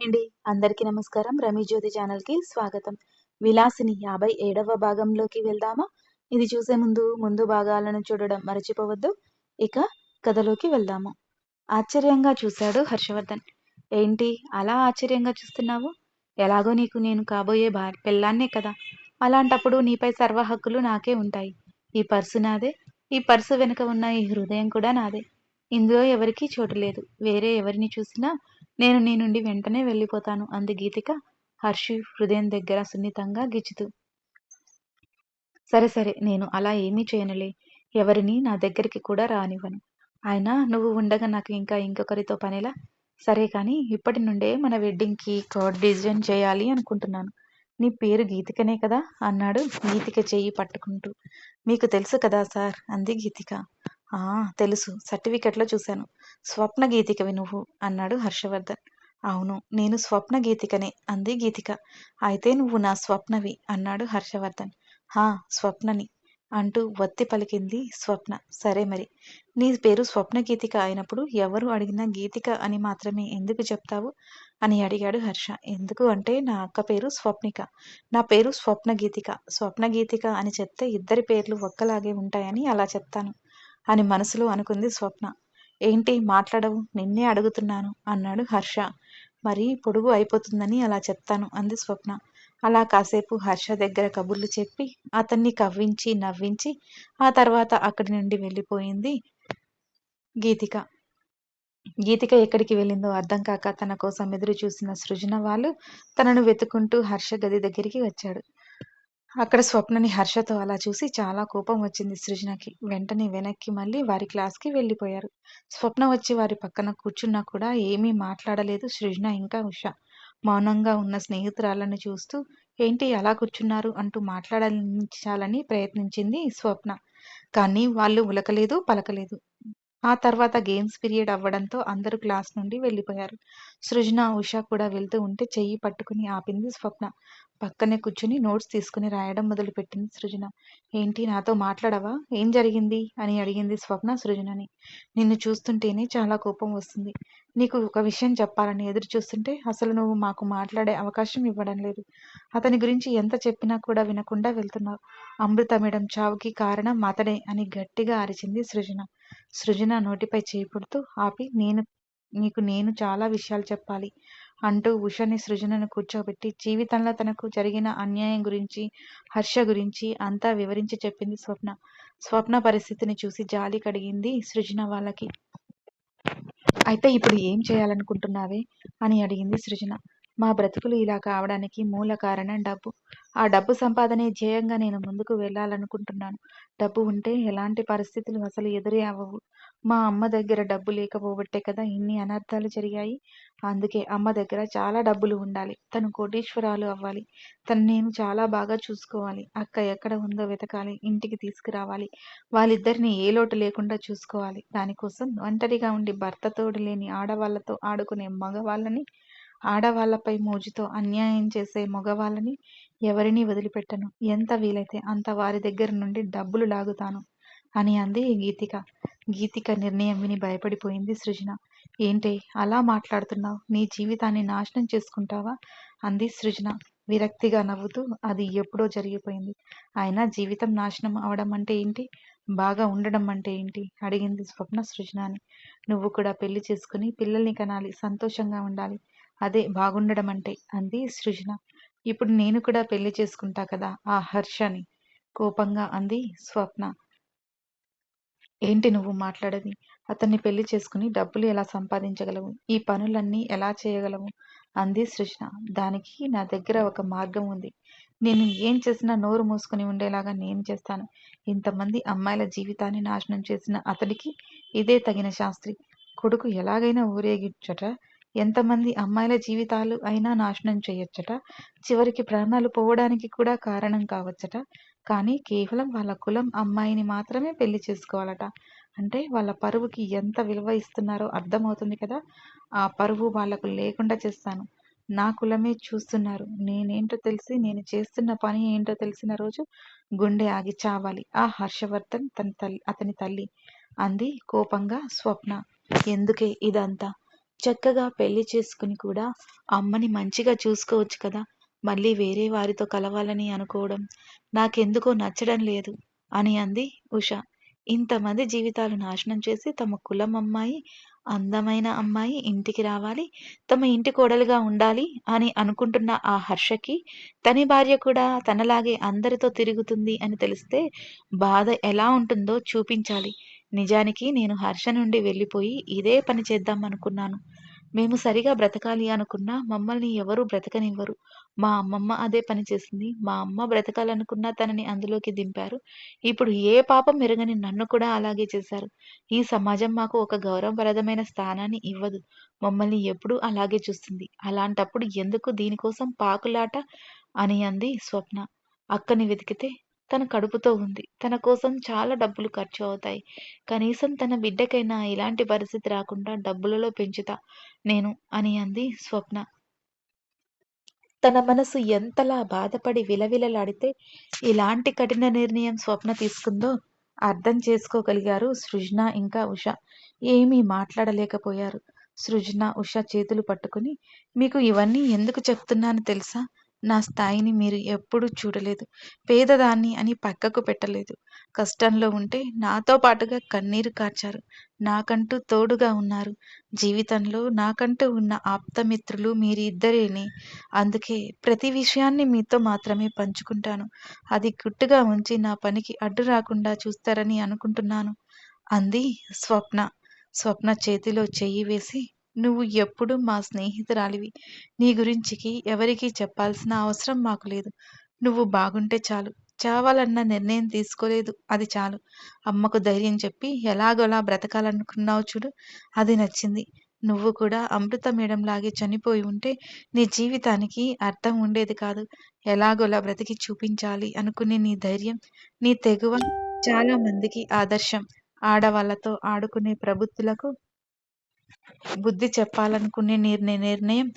అండి. అందరికీ నమస్కారం. రమి జ్యోతి ఛానల్కి స్వాగతం. విలాసిని యాభై ఏడవ భాగంలోకి వెళ్దామా? ఇది చూసే ముందు ముందు భాగాలను చూడడం మరచిపోవద్దు. ఇక కథలోకి వెళ్దాము. ఆశ్చర్యంగా చూశాడు హర్షవర్ధన్. ఏంటి? అలా ఆశ్చర్యంగా చూస్తున్నావు? ఎలాగో నీకు నేను కాబోయే భార్య పెళ్ళాన్నే కదా. అలాంటప్పుడు నీపై సర్వ హక్కులు నాకే ఉంటాయి. ఈ పర్సు నాదే. ఈ పర్సు వెనుక ఉన్న ఈ హృదయం కూడా నాదే. ఇందులో ఎవరికీ చోటు లేదు. వేరే ఎవరిని చూసినా నేను నీ నుండి వెంటనే వెళ్ళిపోతాను అంది గీతిక. హర్షి హృదయం దగ్గర సున్నితంగా గిచ్చుతూ. సరే సరే నేను అలా ఏమీ చేయనులే. ఎవరిని నా దగ్గరికి కూడా రానివ్వను. అయినా నువ్వు ఉండగా నాకు ఇంకా ఇంకొకరితో పనిలా? సరే కానీ ఇప్పటి నుండే మన వెడ్డింగ్కి కార్డ్ డిజైన్ చేయాలి అనుకుంటున్నాను. నీ పేరు గీతికనే కదా? అన్నాడు గీతిక చెయ్యి పట్టుకుంటూ. మీకు తెలుసు కదా సార్? అంది గీతిక. ఆ తెలుసు. సర్టిఫికెట్లో చూశాను. స్వప్న గీతికవి నువ్వు అన్నాడు హర్షవర్ధన్. అవును నేను స్వప్న గీతికనే అంది గీతిక. అయితే నువ్వు నా స్వప్నవి అన్నాడు హర్షవర్ధన్. హా స్వప్నని అంటూ వత్తి పలికింది స్వప్న. సరే మరి. నీ పేరు స్వప్న గీతిక అయినప్పుడు ఎవరు అడిగినా గీతిక అని మాత్రమే ఎందుకు చెప్తావు అని అడిగాడు హర్ష. ఎందుకు అంటే నా అక్క పేరు స్వప్నిక. నా పేరు స్వప్న గీతిక. స్వప్న గీతిక అని చెప్తే ఇద్దరి పేర్లు ఒక్కలాగే ఉంటాయని అలా చెప్తాను. అని మనసులో అనుకుంది స్వప్న. ఏంటి మాట్లాడవు? నిన్నే అడుగుతున్నాను అన్నాడు హర్ష. మరి పొడుగు అయిపోతుందని అలా చెప్తాను అంది స్వప్న. అలా కాసేపు హర్ష దగ్గర కబుర్లు చెప్పి అతన్ని కవ్వించి నవ్వించి ఆ తర్వాత అక్కడి నుండి వెళ్ళిపోయింది గీతిక. గీతిక ఎక్కడికి వెళ్ళిందో అర్థం కాక తన కోసం ఎదురు చూసిన సృజన వాళ్ళు తనను వెతుకుంటూ హర్ష గది దగ్గరికి వచ్చాడు. అక్కడ స్వప్నని హర్షతో అలా చూసి చాలా కోపం వచ్చింది సృజనకి. వెంటనే వెనక్కి మళ్ళీ వారి క్లాస్కి వెళ్ళిపోయారు. స్వప్న వచ్చి వారి పక్కన కూర్చున్నా కూడా ఏమీ మాట్లాడలేదు సృజన ఇంకా ఉష. మౌనంగా ఉన్న స్నేహితురాలను చూస్తూ ఏంటి అలా కూర్చున్నారు? అంటూ మాట్లాడించాలని ప్రయత్నించింది స్వప్న. కానీ వాళ్ళు ఉలకలేదు పలకలేదు. ఆ తర్వాత గేమ్స్ పీరియడ్ అవ్వడంతో అందరూ క్లాస్ నుండి వెళ్ళిపోయారు. సృజన ఉష కూడా వెళ్తూ ఉంటే చెయ్యి పట్టుకుని ఆపింది స్వప్న. పక్కనే కూర్చుని నోట్స్ తీసుకుని రాయడం మొదలుపెట్టింది సృజన. ఏంటి నాతో మాట్లాడవా? ఏం జరిగింది? అని అడిగింది స్వప్న సృజనని. నిన్ను చూస్తుంటేనే చాలా కోపం వస్తుంది. నీకు ఒక విషయం చెప్పాలని ఎదురు చూస్తుంటే అసలు నువ్వు మాకు మాట్లాడే అవకాశం ఇవ్వడం లేదు. అతని గురించి ఎంత చెప్పినా కూడా వినకుండా వెళ్తున్నావు. అమృత మేడం చావుకి కారణం అతడే అని గట్టిగా అరిచింది సృజన. సృజన నోటిపై చేయి పుడుతూ ఆపి నేను నీకు నేను చాలా విషయాలు చెప్పాలి అంటూ ఉషని సృజనను కూర్చోబెట్టి జీవితంలో తనకు జరిగిన అన్యాయం గురించి హర్ష గురించి అంతా వివరించి చెప్పింది స్వప్న. స్వప్న పరిస్థితిని చూసి జాలి కడిగింది సృజన వాళ్ళకి. అయితే ఇప్పుడు ఏం చేయాలనుకుంటున్నావే? అని అడిగింది సృజన. మా బ్రతుకులు ఇలా కావడానికి మూల కారణం డబ్బు. ఆ డబ్బు సంపాదనే ధ్యేయంగా నేను ముందుకు వెళ్ళాలనుకుంటున్నాను. డబ్బు ఉంటే ఎలాంటి పరిస్థితులు అసలు ఎదురే అవ్వవు. మా అమ్మ దగ్గర డబ్బు లేకపోబట్టే కదా ఇన్ని అనర్థాలు జరిగాయి. అందుకే అమ్మ దగ్గర చాలా డబ్బులు ఉండాలి. తను కోటీశ్వరాలు అవ్వాలి. తను నేను చాలా బాగా చూసుకోవాలి. అక్క ఎక్కడ ఉందో వెతకాలి. ఇంటికి తీసుకురావాలి. వాళ్ళిద్దరిని ఏ లోటు లేకుండా చూసుకోవాలి. దానికోసం ఒంటరిగా ఉండి భర్త తోడు లేని ఆడవాళ్ళతో ఆడుకునే మగవాళ్ళని ఆడవాళ్ళపై మోజుతో అన్యాయం చేసే మగవాళ్ళని ఎవరినీ వదిలిపెట్టను. ఎంత వీలైతే అంత వారి దగ్గర నుండి డబ్బులు లాగుతాను అని అంది గీతిక. గీతిక నిర్ణయం విని భయపడిపోయింది సృజన. ఏంటి అలా మాట్లాడుతున్నావు? నీ జీవితాన్ని నాశనం చేసుకుంటావా? అంది సృజన. విరక్తిగా నవ్వుతూ అది ఎప్పుడో జరిగిపోయింది. అయినా జీవితం నాశనం అవడం అంటే ఏంటి? బాగా ఉండడం అంటే ఏంటి? అడిగింది స్వప్న సృజనాని. నువ్వు కూడా పెళ్ళి చేసుకుని పిల్లల్ని కనాలి సంతోషంగా ఉండాలి. అదే బాగుండడం అంటే అంది సృజన. ఇప్పుడు నేను కూడా పెళ్ళి చేసుకుంటా కదా ఆ హర్షని. కోపంగా అంది స్వప్న. ఏంటి నువ్వు మాట్లాడది? అతన్ని పెళ్ళి చేసుకుని డబ్బులు ఎలా సంపాదించగలవు? ఈ పనులన్నీ ఎలా చేయగలవు? అంది సృజన. దానికి నా దగ్గర ఒక మార్గం ఉంది. నేను ఏం చేసినా నోరు మూసుకుని ఉండేలాగా నేను చేస్తాను. ఇంతమంది అమ్మాయిల జీవితాన్ని నాశనం చేసిన అతడికి ఇదే తగిన శాస్త్రి. కొడుకు ఎలాగైనా ఊరేగించట ఎంతమంది అమ్మాయిల జీవితాలు అయినా నాశనం చేయొచ్చట. చివరికి ప్రాణాలు పోవడానికి కూడా కారణం కావచ్చట. కానీ కేవలం వాళ్ళ కులం అమ్మాయిని మాత్రమే పెళ్ళి చేసుకోవాలట. అంటే వాళ్ళ పరువుకి ఎంత విలువ ఇస్తున్నారో అర్థమవుతుంది కదా. ఆ పరువు వాళ్ళకు లేకుండా చేస్తాను. నా కులమే చూస్తున్నారు. నేనేంటో తెలిసి నేను చేస్తున్న పని ఏంటో తెలిసిన రోజు గుండె ఆగి చావాలి. ఆ హర్షవర్ధన్ తన తల్లి అతని తల్లి అంది కోపంగా స్వప్న. ఎందుకే ఇదంతా? చక్కగా పెళ్ళి చేసుకుని కూడా అమ్మని మంచిగా చూసుకోవచ్చు కదా. మళ్ళీ వేరే వారితో కలవాలని అనుకోవడం నాకెందుకో నచ్చడం లేదు అని అంది ఉష. ఇంతమంది జీవితాలు నాశనం చేసి తమ కులం అమ్మాయి అందమైన అమ్మాయి ఇంటికి రావాలి తమ ఇంటి కోడలుగా ఉండాలి అని అనుకుంటున్న ఆ హర్షకి తని భార్య కూడా తనలాగే అందరితో తిరుగుతుంది అని తెలిస్తే బాధ ఎలా ఉంటుందో చూపించాలి. నిజానికి నేను హర్ష నుండి వెళ్ళిపోయి ఇదే పని చేద్దాం అనుకున్నాను. మేము సరిగా బ్రతకాలి అనుకున్నా మమ్మల్ని ఎవరూ బ్రతకనివ్వరు. మా అమ్మమ్మ అదే పని చేసింది. మా అమ్మ బ్రతకాలనుకున్నా తనని అందులోకి దింపారు. ఇప్పుడు ఏ పాపం మెరుగని నన్ను కూడా అలాగే చేశారు. ఈ సమాజం మాకు ఒక గౌరవప్రదమైన స్థానాన్ని ఇవ్వదు. మమ్మల్ని ఎప్పుడూ అలాగే చూస్తుంది. అలాంటప్పుడు ఎందుకు దీనికోసం పాకులాట? అని అంది స్వప్న. అక్కని వెతికితే తన కడుపుతో ఉంది. తన కోసం చాలా డబ్బులు ఖర్చు అవుతాయి కనీసం తన బిడ్డకైనా ఇలాంటి పరిస్థితి రాకుండా డబ్బులలో పెంచుతా నేను అని అంది స్వప్న. తన మనసు ఎంతలా బాధపడి విలవిలలాడితే ఇలాంటి కఠిన నిర్ణయం స్వప్న తీసుకుందో అర్థం చేసుకోగలిగారు సృజన ఇంకా ఉష. ఏమీ మాట్లాడలేకపోయారు. సృజన ఉష చేతులు పట్టుకుని మీకు ఇవన్నీ ఎందుకు చెప్తున్నాను తెలుసా? నా స్థాయిని మీరు ఎప్పుడూ చూడలేదు. పేదదాన్ని అని పక్కకు పెట్టలేదు. కష్టంలో ఉంటే నాతో పాటుగా కన్నీరు కార్చారు. నాకంటూ తోడుగా ఉన్నారు. జీవితంలో నాకంటూ ఉన్న ఆప్తమిత్రులు మీరిద్దరేనే. అందుకే ప్రతి విషయాన్ని మీతో మాత్రమే పంచుకుంటాను. అది గుట్టుగా ఉంచి నా పనికి అడ్డు రాకుండా చూస్తారని అనుకుంటున్నాను. అంది స్వప్న. స్వప్న చేతిలో చెయ్యి వేసి నువ్వు ఎప్పుడు మా స్నేహితురాలివి. నీ గురించికి ఎవరికీ చెప్పాల్సిన అవసరం మాకు లేదు. నువ్వు బాగుంటే చాలు. చావాలన్న నిర్ణయం తీసుకోలేదు. అది చాలు. అమ్మకు ధైర్యం చెప్పి ఎలాగోలా బ్రతకాలనుకున్నావు చూడు. అది నచ్చింది. నువ్వు కూడా అమృత మేడంలాగే చనిపోయి ఉంటే నీ జీవితానికి అర్థం ఉండేది కాదు. ఎలాగోలా బ్రతికి చూపించాలి అనుకునే నీ ధైర్యం నీ తెగువ చాలా మందికి ఆదర్శం. ఆడవాళ్ళతో ఆడుకునే ప్రబుద్ధులకు బుద్ధి చెప్పాలనుకునే నిర్ణయ నిర్ణయం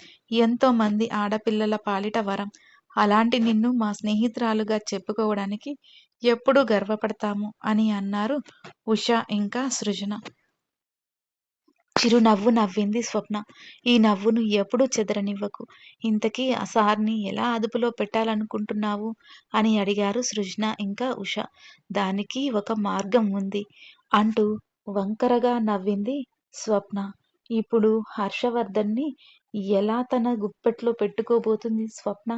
ఎంతో మంది ఆడపిల్లల పాలిట వరం. అలాంటి నిన్ను మా స్నేహితురాలుగా చెప్పుకోవడానికి ఎప్పుడూ గర్వపడతాము అని అన్నారు ఉష ఇంకా సృజన. చిరునవ్వు నవ్వింది స్వప్న. ఈ నవ్వును ఎప్పుడూ చెదరనివ్వకు. ఇంతకీ ఆ సార్ని ఎలా అదుపులో పెట్టాలనుకుంటున్నావు? అని అడిగారు సృజన ఇంకా ఉష. దానికి ఒక మార్గం ఉంది అంటూ వంకరగా నవ్వింది స్వప్న. ఇప్పుడు హర్షవర్ధన్ని ఎలా తన గుప్పెట్లో పెట్టుకోబోతుంది స్వప్న?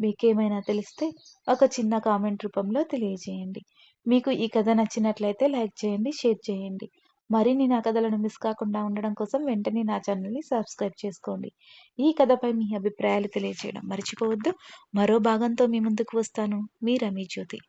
మీకేమైనా తెలిస్తే ఒక చిన్న కామెంట్ రూపంలో తెలియజేయండి. మీకు ఈ కథ నచ్చినట్లయితే లైక్ చేయండి షేర్ చేయండి. మరిన్ని నా కథలను మిస్ కాకుండా ఉండడం కోసం వెంటనే నా ఛానల్ని సబ్స్క్రైబ్ చేసుకోండి. ఈ కథపై మీ అభిప్రాయాలు తెలియజేయడం మర్చిపోవద్దు. మరో భాగంతో మీ ముందుకు వస్తాను. మీ రమీ జ్యోతి.